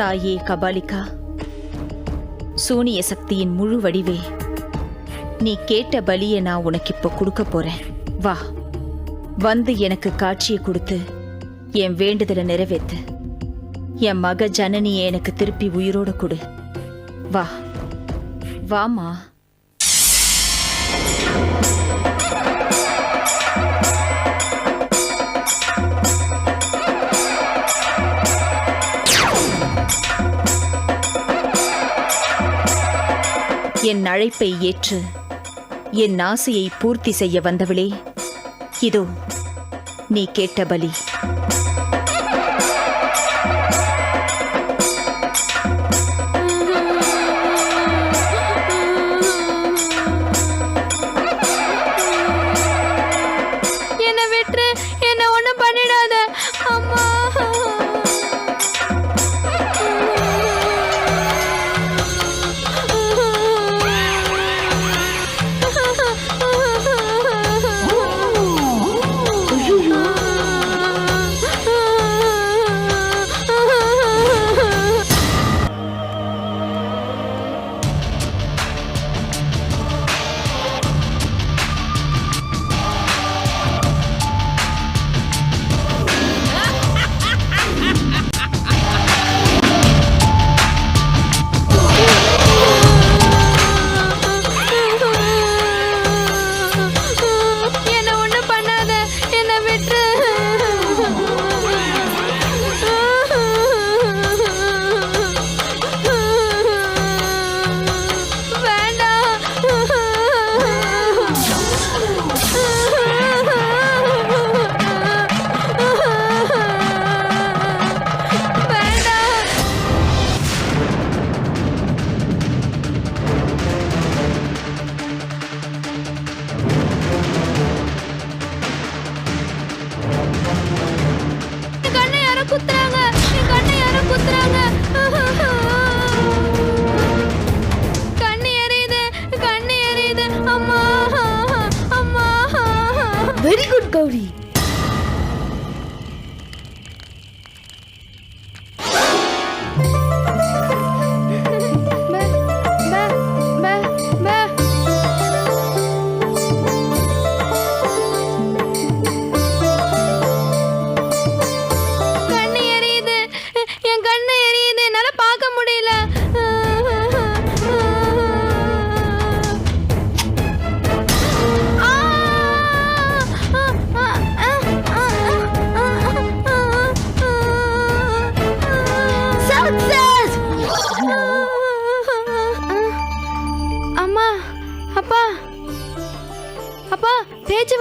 தாயே கபாலிகா. சூனிய சக்தியின் முழு வடிவே. நீ கேட்ட பலியை நான் உனக்கு இப்போ கொடுக்க போறேன். வா. வந்து எனக்கு காட்சியை கொடுத்து என் வேண்டுதலை நிறைவேற்று. என் மக ஜனனியை எனக்கு திருப்பி உயிரோட கொடு. வா. வாமா என் அழைப்பை ஏற்று என் ஆசையை பூர்த்தி செய்ய வந்தவளே. இதோ நீ கேட்ட பலி.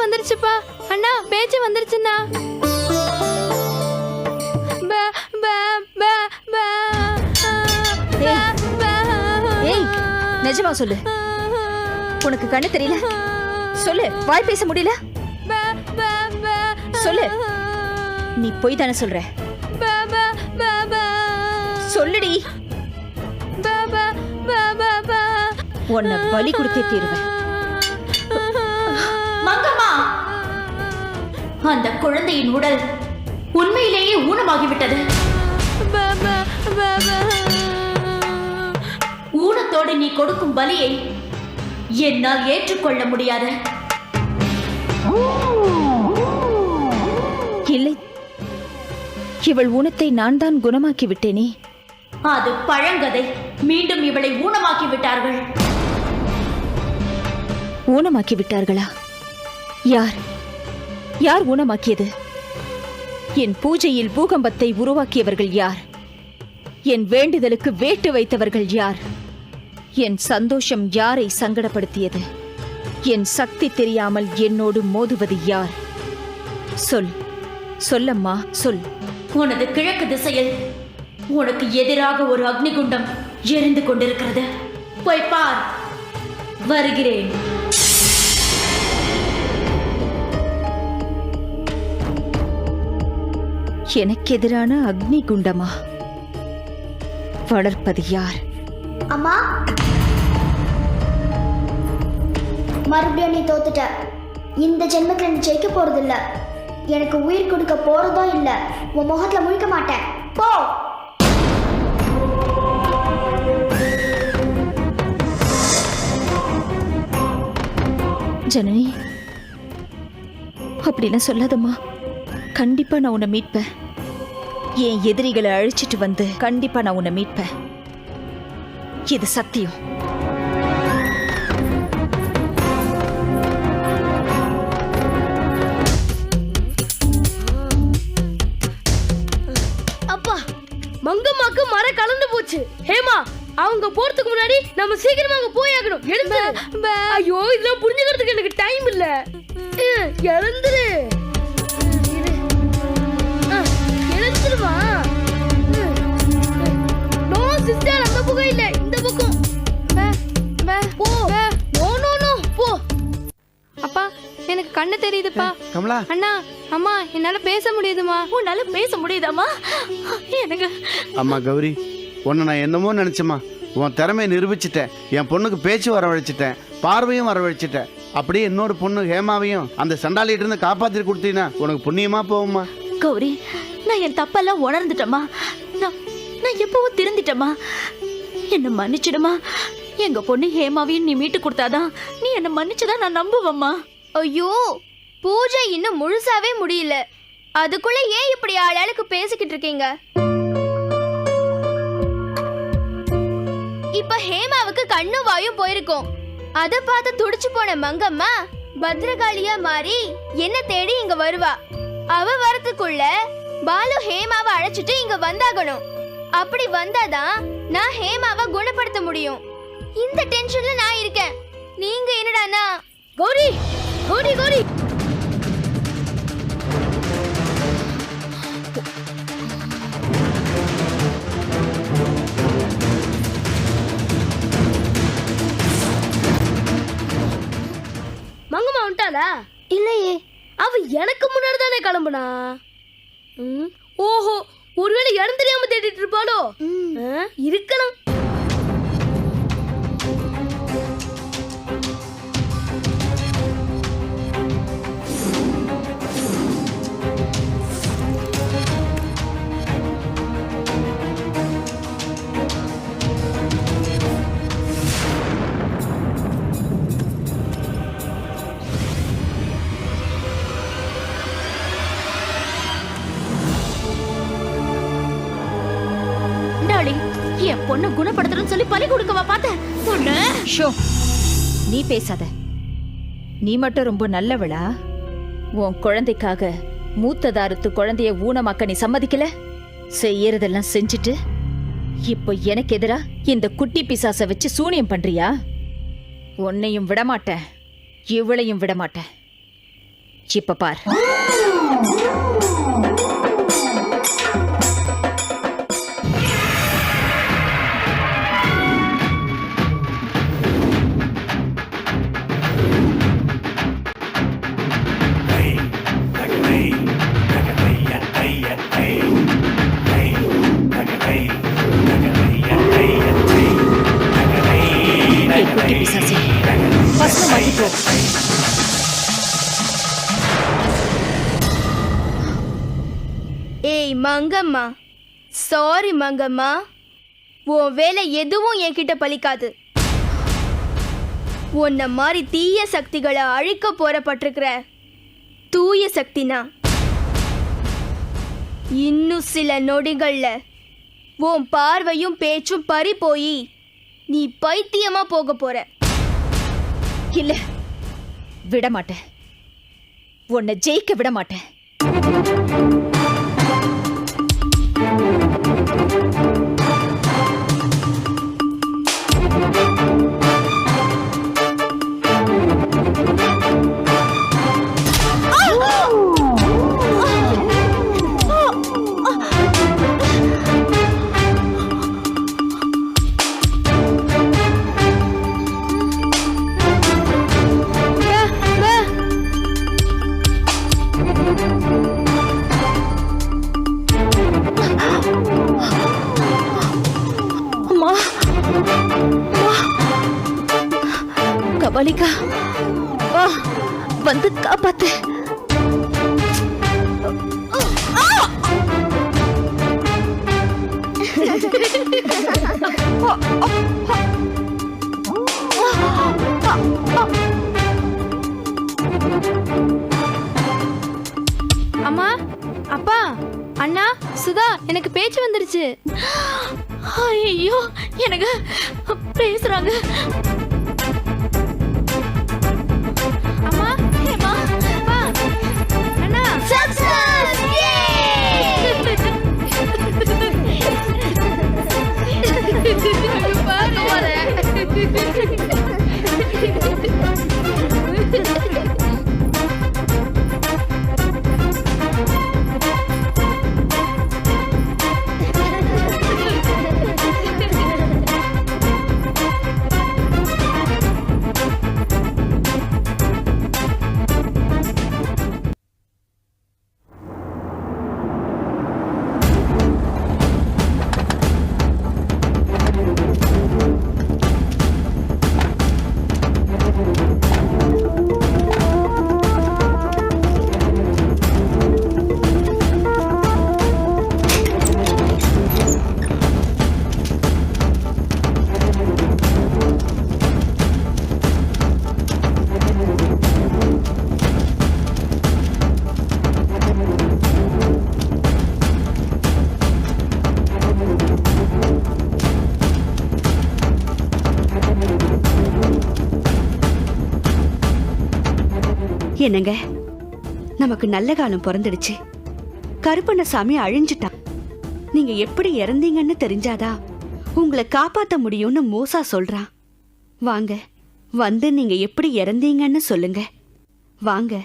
வந்துருச்சுப்பா அண்ணா பேச்சு வந்துருச்சுண்ணா நிஜமா சொல்லு உனக்கு கண்ணு தெரியல சொல்லு வாய் பேச முடியல. சொல்லு. நீ போய் தானே சொல்ற. சொல்லுடி. உன்னை பலி கொடுத்தே தீருவேன் அந்த குழந்தையின் உடல் உண்மையிலேயே ஊனமாகிவிட்டது. ஊனத்தோடு நீ கொடுக்கும் பலியை என்னால் ஏற்றுக்கொள்ள முடியாது. இல்லை. இவள் ஊனத்தை நான் தான் குணமாக்கி விட்டேனே அது பழங்கதை. மீண்டும் இவளை ஊனமாக்கி விட்டார்கள் ஊனமாக்கி விட்டார்களா யார்? யார் ஊனமாக்கியது? என் பூஜையில் பூகம்பத்தை உருவாக்கியவர்கள் யார்? என் வேண்டுதலுக்கு வேட்டு வைத்தவர்கள் யார்? என் சந்தோஷம் யாரை சங்கடப்படுத்தியது? என் சக்தி தெரியாமல் என்னோடு மோதுவது யார்? சொல். சொல்லம்மா சொல். உனது கிழக்கு திசையில் உனக்கு எதிராக ஒரு அக்னிகுண்டம் எரிந்து கொண்டிருக்கிறது. போய் பார். வருகிறேன். எனக்கு எதிரான அக்னி குண்டமா வளர்ப்பது யார் அம்மா? மறுபடியும் நீ தோத்துட்ட. இந்த ஜென்மத்தில் நீ ஜெயிக்க போறது இல்ல எனக்கு உயிர் கொடுக்க போறதோ இல்ல உன் முகத்துல முழிக்க மாட்டேன். போ! ஜனனி அப்படிலாம் சொல்லாதம்மா. கண்டிப்பா நான் உன்னை மீட்பேன். என் எதிரிகளை அழிச்சிட்டு வந்து கண்டிப்பா நான் உன்னை மீட்பேன். இது சத்தியம். அப்பா மங்கம்மாக்கு மரம் கலந்து போச்சு. ஹேமா அவங்க போறதுக்கு முன்னாடி நம்ம சீக்கிரமா அங்க போய் ஆகணும். எழுந்து ஐயோ இதெல்லாம் புரிஞ்சுக்கிறதுக்கு எனக்கு டைம் இல்ல. அஹ், நோ சிஸ்டர் அந்த பக்கம் இல்ல இந்த பக்கம் போ நோ நோ நோ போ அப்பா எனக்கு கண்ணு தெரியுதுப்பா கமலா அண்ணா அம்மா என்னால பேச முடியுதுமா உன்னால பேச முடியுதாம்மா எனக்கு அம்மா கௌரி உன்னை நான் என்னமோ நினச்சேம்மா உன் திறமையை நிரூபிச்சிட்டேன் என் பொண்ணுக்கு பேச்சு வரவழைச்சிட்டேன் பார்வையும் வரவழைச்சிட்டேன் அப்படியே இன்னொரு பொண்ணு ஹேமாவையும் அந்த சண்டாளிகிட்ட இருந்து காப்பாற்றி கொடுத்தீங்கன்னா உனக்கு புண்ணியமா போகும்மா கௌரி நான் என் தப்பெல்லாம் உணர்ந்துட்டேம்மா. நான் நான் எப்பவும் திருந்திட்டேம்மா. என்னை மன்னிச்சிடுமா? எங்க பொண்ணு ஹேமாவையும் நீ மீட்டு கொடுத்தாதான் நீ என்னை மன்னிச்சுதான் நான் நம்புவேம்மா. ஐயோ பூஜை இன்னும் முழுசாவே முடியல. அதுக்குள்ள ஏன் இப்படி ஆளாளுக்கு பேசிக்கிட்டு இருக்கீங்க? இப்ப ஹேமாவுக்கு கண்ணும் வாயும் போயிருக்கும். அத பார்த்து துடிச்சு போன மங்கம்மா பத்ரகாளியா மாறி என்ன தேடி இங்க வருவா. அவ வரதுக்குள்ள பாலு ஹேமாவை அழைச்சிட்டு இங்க வந்தாகணும். அப்படி வந்தாதான் நான் ஹேமாவை குணப்படுத்த முடியும். இந்த டென்ஷன்ல நான் இருக்கேன். நீங்க என்னடானா கௌரி கௌரி கௌரி. மங்கம்மா வந்துட்டாளா? இல்லையே. அவ எனக்கு முன்னாடி தானே கிளம்புனா ஓஹோ ஒருவேளை இடம் தெரியாம தேடிட்டு இருப்பாளோ? இருக்கலாம் என் பொண்ணை குணப்படுத்தணும்னு சொல்லி பலி கொடுக்கவா பார்த்த? பொண்ணு! ஷோ நீ பேசாத. நீ மட்டும் ரொம்ப நல்லவளா? உன் குழந்தைக்காக மூத்ததாரத்து குழந்தைய ஊனமாக்க நீ சம்மதிக்கல? செய்யறதெல்லாம் செஞ்சுட்டு இப்போ எனக்கு எதிரா இந்த குட்டி பிசாச வச்சு சூனியம் பண்றியா? உன்னையும் விடமாட்டேன். இவளையும் விடமாட்டேன். இப்ப பார். ஏய் மங்கம்மா. சாரி மங்கம்மா. உன் வேலை எதுவும் என்கிட்ட பலிக்காது. உன்னை மாதிரி தீய சக்திகளை அழிக்க போறப்பட்டிருக்கிற தூய சக்தினா இன்னும் சில நொடிகள்ல உன் பார்வையும் பேச்சும் பறி போய் நீ பைத்தியமா போக போற. இல்ல. விட மாட்டேன் உன்னை ஜெயிக்க விட அம்மா அப்பா அண்ணா சுதா எனக்கு பேச்சு வந்துருச்சு. ஐயோ எனக்கு பேசுறாங்க. என்னங்க? நமக்கு நல்ல காலம் பிறந்துடுச்சு. கருப்பண்ணசாமி அழிஞ்சிட்டான். நீங்க எப்படி இறந்தீங்கன்னு தெரிஞ்சாதா? உங்களை காப்பாத்த முடியும்னு மூசா சொல்றான். வாங்க வந்து நீங்க எப்படி இறந்தீங்கன்னு சொல்லுங்க. வாங்க.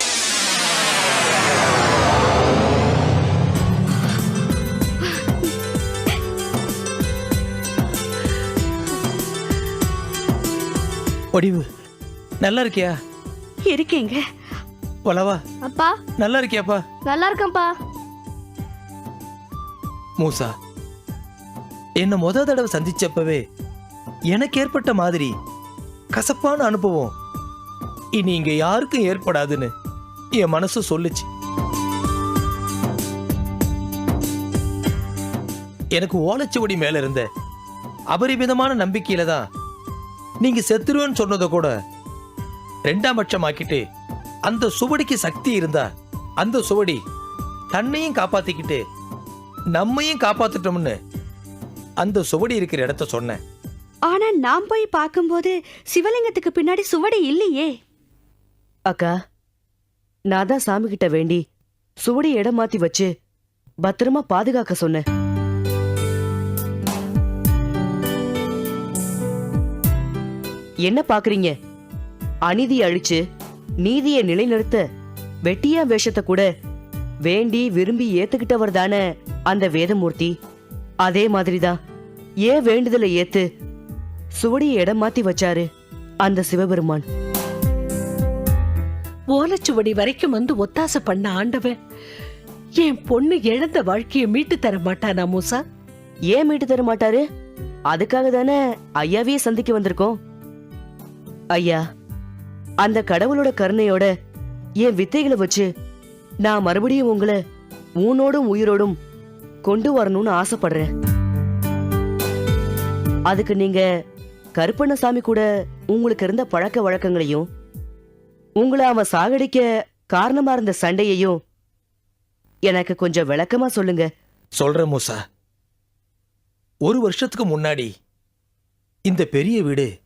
வடிவு நல்லா இருக்கியா? இருக்கீங்க. வளவா அப்பா. நல்லா இருக்கியாப்பா நல்லா இருக்கேன்ப்பா மூசா என்ன முத தடவை சந்திச்சப்பவே எனக்கு ஏற்பட்ட மாதிரி கசப்பான அனுபவம் இனி இங்க யாருக்கும் ஏற்படாதுன்னு என் மனசு சொல்லுச்சு. எனக்கு ஓலைச்சுவடி மேல இருந்த அபரிமிதமான நம்பிக்கையில தான் நீங்க செத்துருவேன்னு சொன்னதை கூட ரெண்டாம் பட்சமாக்கிட்டு அந்த சுவடிக்கு சக்தி இருந்தா அந்த சுவடி தன்னையும் காப்பாத்திக்கிட்டு நம்மையும் காப்பாத்திட்டோம்னு அந்த சுவடி இருக்கிற இடத்த சொன்னேன். ஆனா நான் போய் பார்க்கும்போது சிவலிங்கத்துக்கு பின்னாடி சுவடி இல்லையே. அக்கா நான் தான் சாமி கிட்ட வேண்டி சுவடி இடம் மாத்தி வச்சு பத்திரமா பாதுகாக்க சொன்னேன். என்ன பாக்குறீங்க அநீதி அழிச்சு நீதியை நிலைநிறுத்த வெட்டியா வேஷத்தை கூட வேண்டி விரும்பி ஏத்துக்கிட்டவர் தானே அந்த வேதமூர்த்தி. அதே மாதிரிதான் ஏன் வேண்டுதலை ஏத்து சுவடியை இடம் மாத்தி வச்சாரு அந்த சிவபெருமான். ஓலைச்சுவடி வரைக்கும் வந்து ஒத்தாசை பண்ண ஆண்டவன் என் பொண்ணு இழந்த வாழ்க்கையை மீட்டு தர மாட்டானா மூசா? ஏன் மீட்டு தர மாட்டாரு? அதுக்காக தானே ஐயாவையே சந்திக்க வந்திருக்கோம்? ஐயா அந்த கடவுளோட கருணையோட என் வித்தைகளை வச்சு நான் மறுபடியும் உங்களை ஊனோடும் உயிரோடும் கொண்டு வரணும்னு ஆசைப்படுறேன். அதுக்கு நீங்க கருப்பண்ணசாமி கூட உங்களுக்கு இருந்த பழக்க வழக்கங்களையும் உங்களை அவன் சாகடிக்க காரணமா இருந்த சண்டையையும் எனக்கு கொஞ்சம் விளக்கமா சொல்லுங்க. சொல்றேன் மூசா. ஒரு வருஷத்துக்கு முன்னாடி இந்த பெரிய வீடு